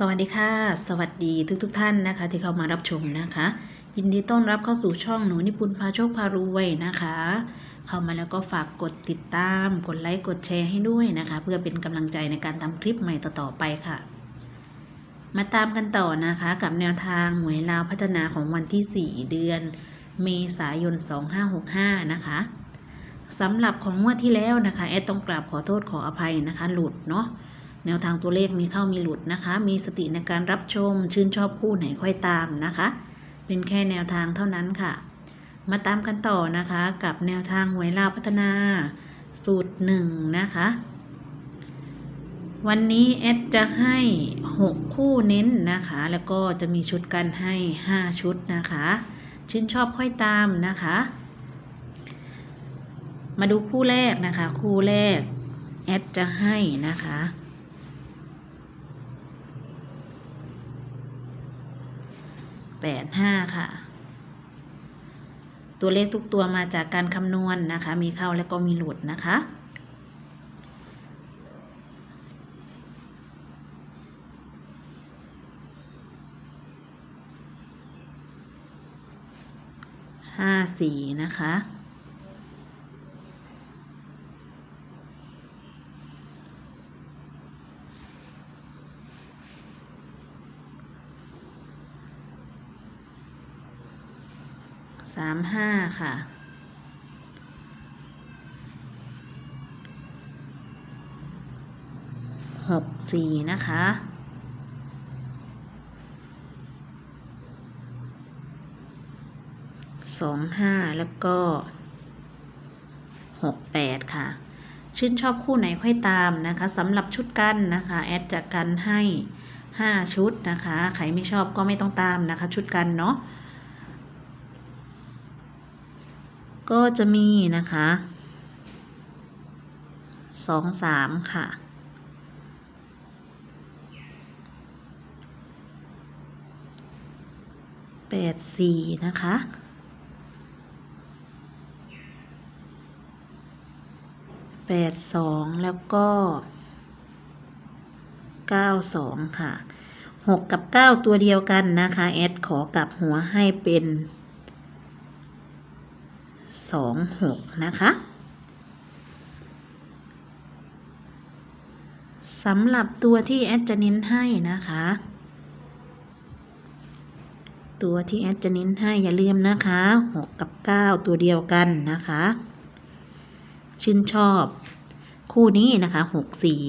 สวัสดีค่ะ สวัสดีทุกทท่านนะคะ ที่เข้ามารับชมนะคะ ยินดีต้อนรับเข้าสู่ช่องหนูนิปุนพาโชคพารวยนะคะ เข้ามาแล้วก็ฝากกดติดตาม กดไลค์กดแชร์ให้ด้วยนะคะ เพื่อเป็นกำลังใจในการทำคลิปใหม่ต่อๆไปค่ะ มาตามกันต่อนะคะ กับแนวทางหวยลาวพัฒนาของวันที่ 4 เดือน เมษายน 2565 นะคะสำหรับของงวดที่แล้วนะคะแอดต้องกราบขอโทษขออภัยนะคะ หลุดเนาะ แนวทางตัวเลขมีเข้ามีหลุดนะคะ มีสติในการรับชม ชื่นชอบคู่ไหนค่อยตามนะคะ เป็นแค่แนวทางเท่านั้นค่ะ มาตามกันต่อนะคะ กับแนวทางหวยลาวพัฒนา สูตรหนึ่งนะคะ วันนี้แอดจะให้ 6 คู่เน้นนะคะ แล้วก็จะมีชุดกันให้ 5 ชุดนะคะ ชื่นชอบค่อยตามนะคะ มาดูคู่แรกนะคะ คู่แรกแอดจะให้นะคะ แปดห้าค่ะ ตัวเลขทุกตัวมาจากการคำนวณนนะคะ มีเข้าแล้วก็มีหลุดนะคะห้าสี่นะคะ สามห้าค่ะ หกสี่นะคะ สองห้าแล้วก็หกแปดค่ะ ชื่นชอบคู่ไหนค่อยตามนะคะสำหรับชุดกันนะคะ แอดจะกันให้ห้าชุดนะคะ ใครไม่ชอบก็ไม่ต้องตามนะคะ ชุดกันเนาะ ก็จะมีนะคะสองสามค่ะ แปดสี่นะคะ แปดสองแล้วก็ เก้าสองค่ะ หกกับเก้าตัวเดียวกันนะคะ แอดขอกลับหัวให้เป็น สองหกนะคะสำหรับตัวที่แอดจะเน้นให้นะคะ ตัวที่แอดจะเน้นให้อย่าลืมนะคะหกกับเก้าตัวเดียวกันนะคะ ชื่นชอบคู่นี้นะคะหกสี่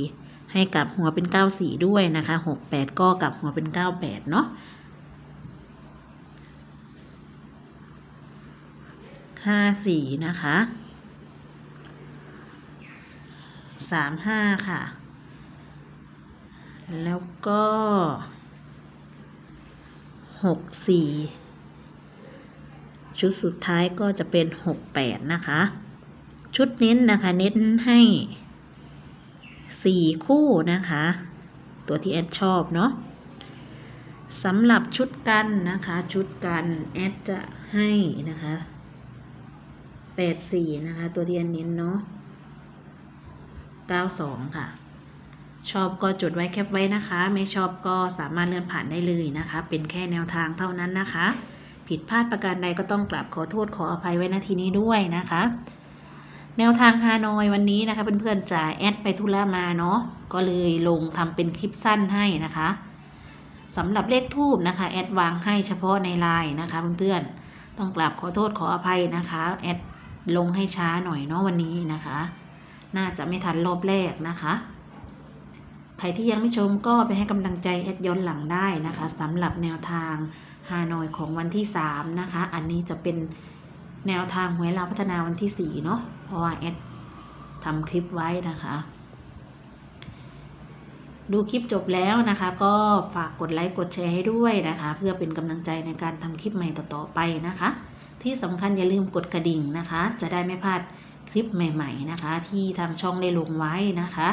ให้กับหัวเป็นเก้าสี่ด้วยนะคะหกแปดก็กับหัวเป็นเก้าแปดเนาะ ห้าสี่นะคะสามห้าค่ะ แล้วก็หกสี่ชุดสุดท้ายก็จะเป็นหกแปดนะคะ ชุดเน้นนะคะ เน้นให้สี่คู่นะคะ ตัวที่แอดชอบเนาะสำหรับชุดกันนะคะ ชุดกันแอดจะให้นะคะ แปดสี่นะคะ ตัวที่อันเน้นเนาะเก้าสองค่ะ ชอบก็จดไว้แคปไว้นะคะ ไม่ชอบก็สามารถเลื่อนผ่านได้เลยนะคะ เป็นแค่แนวทางเท่านั้นนะคะ ผิดพลาดประการใดก็ต้องกราบขอโทษขออภัยไว้ณทีนี้ด้วยนะคะ แนวทางฮานอยวันนี้นะคะเพื่อนๆจะแอดไปทุระมาเนาะก็เลยลงทำเป็นคลิปสั้นให้นะคะสำหรับเลขทูบนะคะ แอดวางให้เฉพาะในไลน์นะคะเพื่อนๆต้องกราบขอโทษขออภัยนะคะแอด ลงให้ช้าหน่อยเนาะวันนี้นะคะ น่าจะไม่ทันรอบแรกนะคะใครที่ยังไม่ชมก็ไปให้กำลังใจแอดย้อนหลังได้นะคะสำหรับแนวทางฮานอยของวันที่สามนะคะ อันนี้จะเป็นแนวทางหวยลาพัฒนาวันที่สี่เนาะเพราะว่าแอดทำคลิปไว้นะคะ ดูคลิปจบแล้วนะคะ ก็ฝากกดไลค์กดแชร์ให้ด้วยนะคะ เพื่อเป็นกำลังใจในการทำคลิปใหม่ต่อๆไปนะคะ ที่สำคัญอย่าลืมกดกระดิ่งนะคะ จะได้ไม่พลาดคลิปใหม่ ๆนะคะ ที่ทางช่องได้ลงไว้นะคะ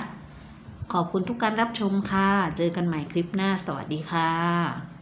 ขอบคุณทุกการรับชมค่ะ เจอกันใหม่คลิปหน้าสวัสดีค่ะ